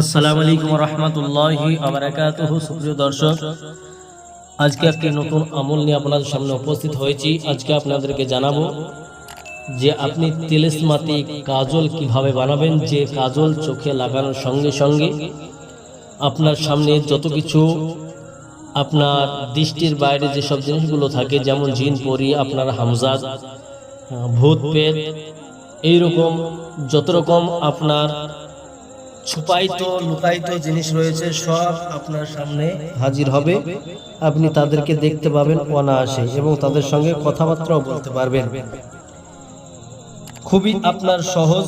আসসালামু আলাইকুম রহমতুল্লাহি আবরাকাতুহু সুপ্রিয় দর্শক, আজকে একটি নতুন আমল নিয়ে আপনাদের সামনে উপস্থিত হয়েছি। আজকে আপনাদেরকে জানাব যে আপনি তিলিসমাতি কাজল কীভাবে বানাবেন, যে কাজল চোখে লাগানোর সঙ্গে সঙ্গে আপনার সামনে যত কিছু আপনার দৃষ্টির বাইরে যেসব জিনিসগুলো থাকে, যেমন জিন, পরি, আপনার হামজাদ ভূত পেট এইরকম যত রকম আপনার ছুপায়িত লুকায়িত জিনিস রয়েছে, সব আপনার সামনে হাজির হবে। আপনি তাদেরকে দেখতে পাবেন অনায়াসে এবং তাদের সঙ্গে কথাবার্তাও বলতে পারবেন। খুবই আপনার সহজ।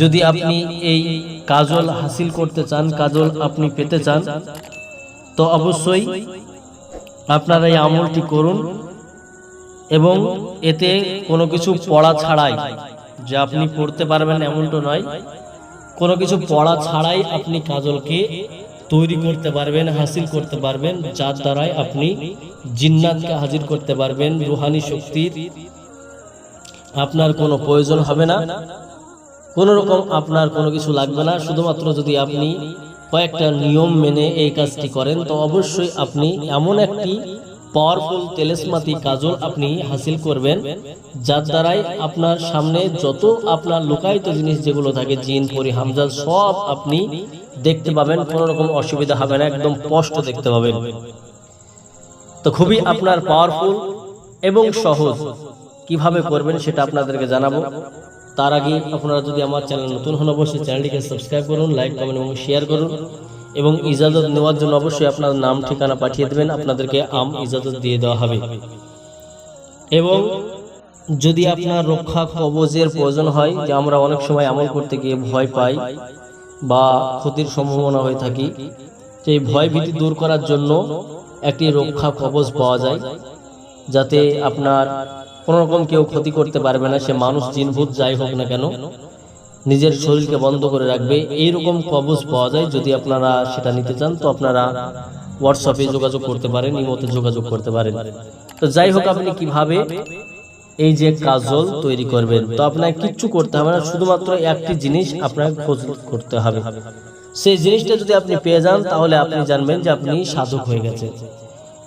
যদি আপনি এই কাজল হাসিল করতে চান, কাজল আপনি পেতে চান, তো অবশ্যই আপনারা এই আমলটি করুন এবং এতে কোনো কিছু পড়া ছাড়াই, যে আপনি পড়তে পারবেন এমনটা নয় কোনো কিছু পড়া ছাড়াই আপনি কাজলকে তৈরি করতে পারবেন, হাসিল করতে পারবেন, যার দ্বারাই আপনি জিন্নাতকে হাজির করতে পারবেন, রুহানি শক্তির। আপনার কোনো প্রয়োজন হবে না। কোনো রকম আপনার কোনো কিছু লাগবে না। শুধুমাত্র যদি আপনি কয়েকটা নিয়ম মেনে এই কাজটি করেন, তো অবশ্যই আপনি এমন একটি পাওয়ারফুল তেলেসমাতি কাজল আপনি হাসিল করবেন, যার দ্বারাই আপনার সামনে যত আপনার লুকায়িত জিনিস যেগুলো থাকে, জিন পরি হামজাদ সব আপনি দেখতে পাবেন, কোনো রকম অসুবিধা হবে না, একদম স্পষ্ট দেখতে পাবেন। তো খুবই আপনার পাওয়ারফুল এবং সহজ। কীভাবে করবেন সেটা আপনাদেরকে জানাব। তার আগে আপনারা যদি আমার চ্যানেল নতুন হন, অবশ্যই চ্যানেলটিকে সাবস্ক্রাইব করুন লাইক কমেন্ট এবং শেয়ার করুন। এবং ইজাজত নেওয়ার জন্য অবশ্যই আপনার নাম, ঠিকানা পাঠিয়ে দেবেন। আপনাদেরকে আম ইজাজত দিয়ে দেওয়া হবে। এবং যদি আপনার রক্ষা কবজের প্রয়োজন হয়, যে আমরা অনেক সময় আমল করতে গিয়ে ভয় পাই বা ক্ষতির সম্ভাবনা হয়ে থাকি, সেই ভয় ভীতি দূর করার জন্য একটি রক্ষা কবজ পাওয়া যায়, যাতে আপনার কোনো রকম কেউ ক্ষতি করতে পারবে না। সে মানুষ, জিনভূত যাই হোক না কেন নিজের শরীরকে বন্ধ করে রাখবে, এইরকম কবজ পাওয়া যায় যদি আপনারা সেটা নিতে চান, তো আপনারা হোয়াটসঅ্যাপে যোগাযোগ করতে পারেন, ইমোতে যোগাযোগ করতে পারেন। তো যাই হোক, আপনি কীভাবে এই যে কাজল তৈরি করবেন, তো আপনাকে কিচ্ছু করতে হবে না, শুধুমাত্র একটি জিনিস আপনাকে খোঁজ করতে হবে। সেই জিনিসটা যদি আপনি পেয়ে যান, তাহলে আপনি জানবেন যে আপনি সাধক হয়ে গেছেন।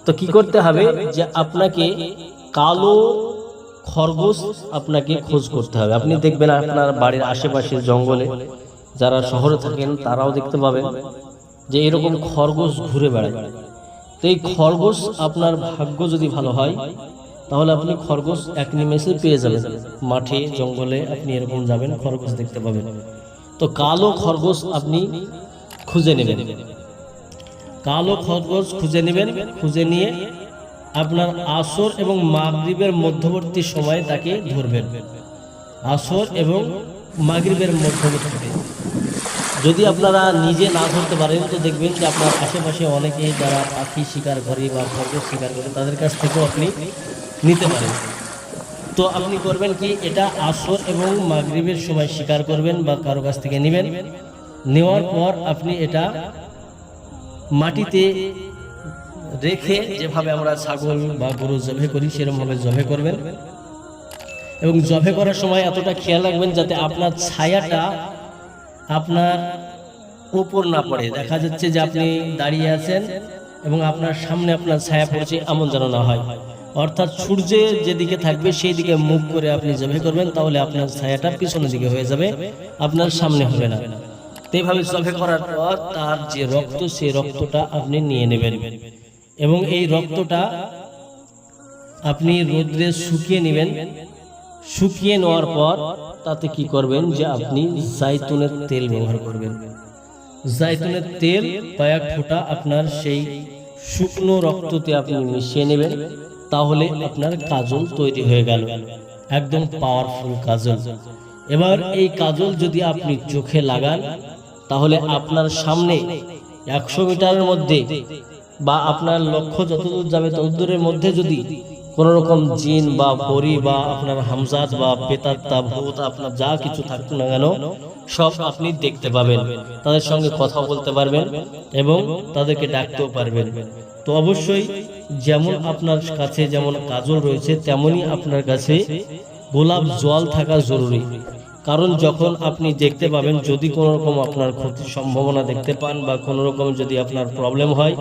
তো কি করতে হবে যে আপনাকে কালো খরগোশ আপনাকে খোঁজ করতে হবে। আপনি দেখবেন আপনার বাড়ির আশেপাশের জঙ্গলে যারা শহরে থাকেন, তারাও দেখতে পাবেন যে এরকম খরগোশ ঘুরে বেড়ায়। তো এই খরগোশ আপনার ভাগ্য যদি ভালো হয়, তাহলে আপনি খরগোশ এক নিমেষে পেয়ে যাবেন। মাঠে, জঙ্গলে আপনি এরকম যাবেন, খরগোশ দেখতে পাবেন। তো কালো খরগোশ আপনি খুঁজে নেবেন। কালো খরগোশ খুঁজে নেবেন, খুঁজে নিয়ে আপনার আসর এবং মাগরিবের মধ্যবর্তী সময়ে তাকে ধরবেন। আসর এবং মাগরিবের মধ্যবর্তীতে যদি আপনারা নিজে না ধরতে পারেন, তো দেখবেন যে আপনার আশেপাশে অনেকেই যারা পাখি শিকার করে বা খরগোশ শিকার করে, তাদের কাছ থেকেও আপনি নিতে পারেন। তো আপনি করবেন কি, এটা আসর এবং মাগরিবের সময় শিকার করবেন বা কারও কাছ থেকে নেবেন। নেওয়ার পর আপনি এটা মাটিতে রেখে যেভাবে আমরা ছাগল বা গরু জবে করি সেরকমভাবে জবে করবেন। এবং জবে করার সময় এতটা খেয়াল রাখবেন যাতে আপনার ছায়াটা আপনার উপর না পড়ে। দেখা যাচ্ছে যে আপনি দাঁড়িয়ে আছেন এবং আপনার সামনে আপনার ছায়া পড়ছে, এমন যেন না হয়। অর্থাৎ সূর্যের যেদিকে থাকবে সেই দিকে মুখ করে আপনি জবে করবেন, তাহলে আপনার ছায়াটা পিছনের দিকে হয়ে যাবে, আপনার সামনে হবে না। এইভাবে জবে করার পর তার যে রক্ত, সেই রক্তটা আপনি নিয়ে নেবেন। এবং এই রক্তটা আপনি রোদ্রে শুকিয়ে নেবেন। শুকিয়ে নেওয়ার পর তাতে কি করবেন যে আপনি জাইতুনের তেল ব্যবহার করবেন। জাইতুনের তেল কয়েক ফোঁটা আপনার সেই শুকনো রক্ততে আপনি মিশিয়ে নেবেন, তাহলে আপনার কাজল তৈরি হয়ে গেল। একদম পাওয়ারফুল কাজল। এবার এই কাজল যদি আপনি চোখে লাগান, তাহলে আপনার সামনে একশো মিটারের মধ্যে বা আপনার লক্ষ্য যতদূর যাবে ততদূরের মধ্যে যদি কোন রকম জিন বা পরি বা আপনার হামজাদ বা পেতাত্তা ভূত আপনার যা কিছু থাকুক না কেন, সব আপনি দেখতে পাবেন, তাদের সঙ্গে কথা বলতে পারবেন এবং তাদেরকে ডাকতেও পারবেন। তো অবশ্যই যেমন আপনার কাছে যেমন কাজল রয়েছে, তেমনই আপনার কাছে গোলাপ জল থাকা জরুরি। কারণ যখন আপনি দেখতে পাবেন, যদি কোনো রকম আপনার ক্ষতির সম্ভাবনা দেখতে পান বা কোনো রকম যদি আপনার প্রবলেম হয়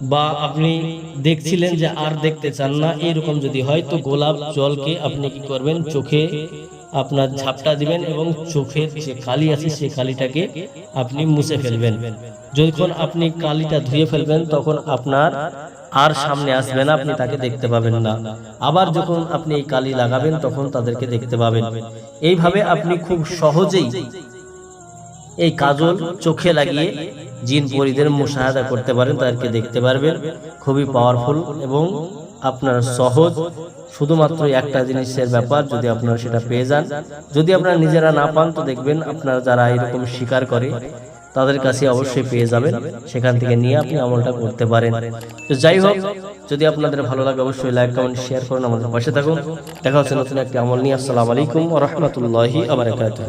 বা আপনি দেখছিলেন যে আর দেখতে চান না এইরকম যদি হয় তো গোলাপ জলকে আপনি কি করবেন? চোখে আপনার ঝাপটা দিবেন এবং চোখের যে কালি আছে সেই কালিটাকে আপনি মুছে ফেলবেন। যখন আপনি কালিটা ধুয়ে ফেলবেন, তখন আপনার আর সামনে আসবে না, আপনি তাকে দেখতে পাবেন না। আবার যখন আপনি এই কালি লাগাবেন, তখন তাদেরকে দেখতে পাবেন। এইভাবে আপনি খুব সহজেই এই কাজল চোখে লাগিয়ে জিন পরিদের মুশাহাদা করতে পারেন, তাদেরকে দেখতে পারবেন। খুবই পাওয়ারফুল এবং আপনার সহজ। শুধুমাত্র একটা জিনিসের ব্যাপার, যদি আপনারা সেটা পেয়ে যান। যদি আপনারা নিজেরা না পান, তো দেখবেন আপনারা যারা এরকম স্বীকার করে, তাদের কাছে অবশ্যই পেয়ে যাবেন। সেখান থেকে নিয়ে আপনি আমলটা করতে পারেন। তো যাই হোক, যদি আপনাদের ভালো লাগে, অবশ্যই লাইক কমেন্ট শেয়ার করুন। আমাদের পাশে থাকুন। দেখা হচ্ছে নতুন একটি আমল নিয়ে। আসসালামু আলাইকুম রহমতুল্লাহি আবরাকাতুহ